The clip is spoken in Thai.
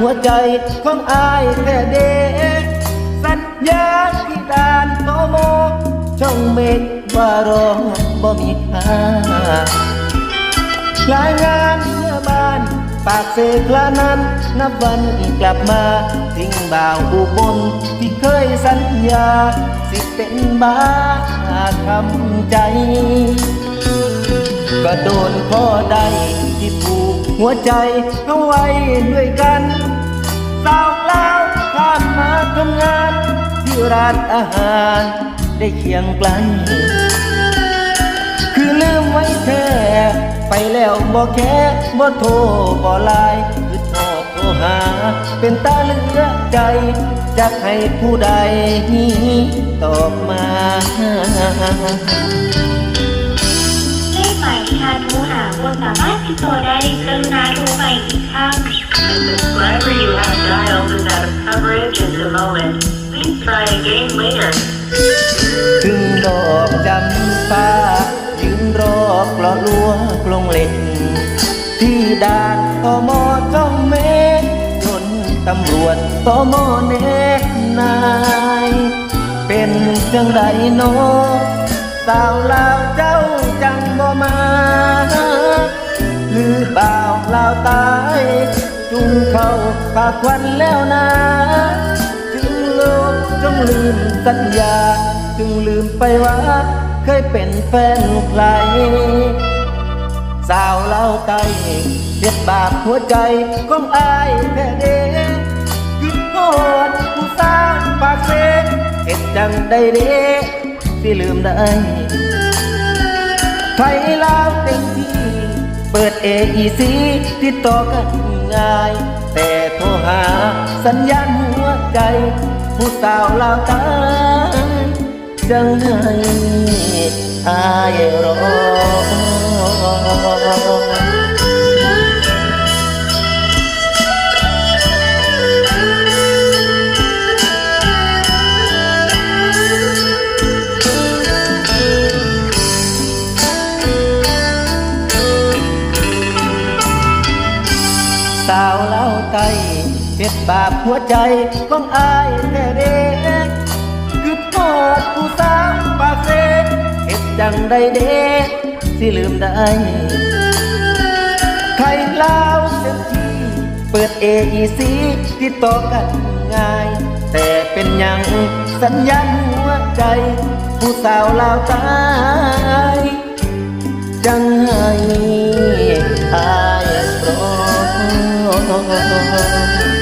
หัวใจของอายแค่เด็กสัญญาที่ด่านโตโม ช่องเมฆว่ารอบ่มีค่ารายงานเมื่อบ้าน ปากเสกละนั้น นับวันกลับมา ทิ้งบ่าวอุบลที่เคยสัญญา สิเป็นบ้าคำใจ ก็โดนข้อใดที่ผูกหัวใจเอาไว้ด้วยกัน สาวลาวข้ามมาทำงาน ที่ร้านอาหารได้เคียงไกลคือลืมไว้แท้ไปแล้วบอกแค่บ่โทรบ่ไลน์คือโทรโทรหา เป็นตาเหลือใจจะให้ผู้ใดตอบมาเลขหมายที่ ท่านโทรหาคุณสามารถที่โตได้กรุณาโทรไปอีกครั้ง subscriber you have dialed is out of coverage at the moment please try again later ถึงดอกจำปายืนรอกลอลวงกลงเล็กที่ด่านตอมอจ้องเมฆจนตำรวจตอมอเนกนาย เป็นจังใดโนสาวลาวเจ้า ลาวตาย จุงเข้าปากควันแล้วนะจึงโลกจงลืมสัญญา จึงลืมไปว่า เคยเป็นแฟนใคร สาวเล่าไตเจ็บบาปหัวใจของอายแค่เด็กคิดโทษผู้สร้างปากเสกเห็ดจังได้เด็กที่ลืมได้ไทยลาวเต็มที่ เปิดเออีซีติดต่อกันง่าย แต่โทรหาสัญญาณหัวใจ ผู้สาวลาวตาจังไห้อายรอ สาวเล่าไตเจ็บบาปหัวใจของอายแค่เด็กคือทอดผู้สาวปาเสกเห็ดจังได้เด็กสิลืมได้ไทยลาเต็มที่เปิดเออีซีติดต่อกันง่าย แต่เป็นยังสัญญาณหัวใจ ผู้สาวเลาตายจังให้อาย รอ